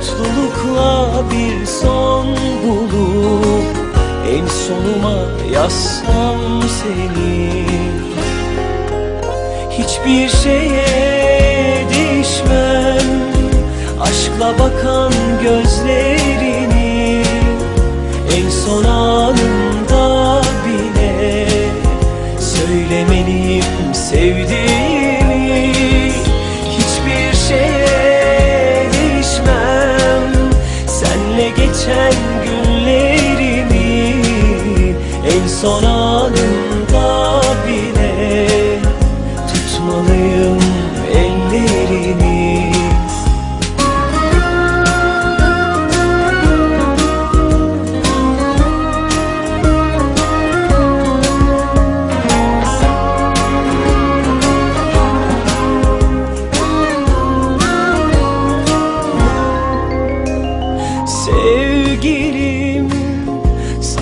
Mutlulukla bir son bulup En sonuma yazsam seni. Hiçbir şeye değişmem Aşkla bakan günlerimi En son anında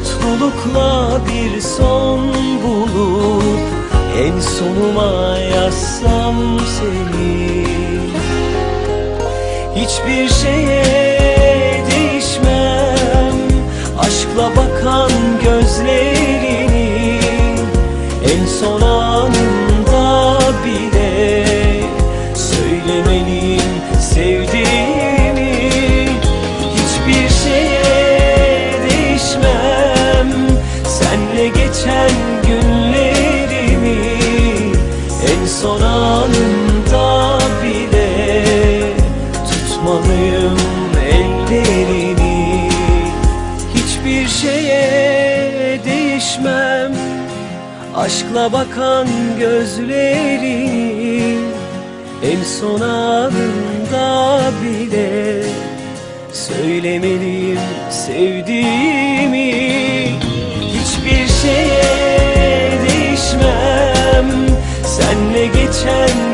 Mutlulukla bir son bulup En sonuma yazsam seni. Hiçbir şeye değişmem Aşkla bakan gözlerini En son anında bile Söylemeliyim şeye değişmem. Aşkla bakan gözleri En son anında bile Söylemeliyim sevdiğimi. Hiçbir şeye değişmem. Senle geçen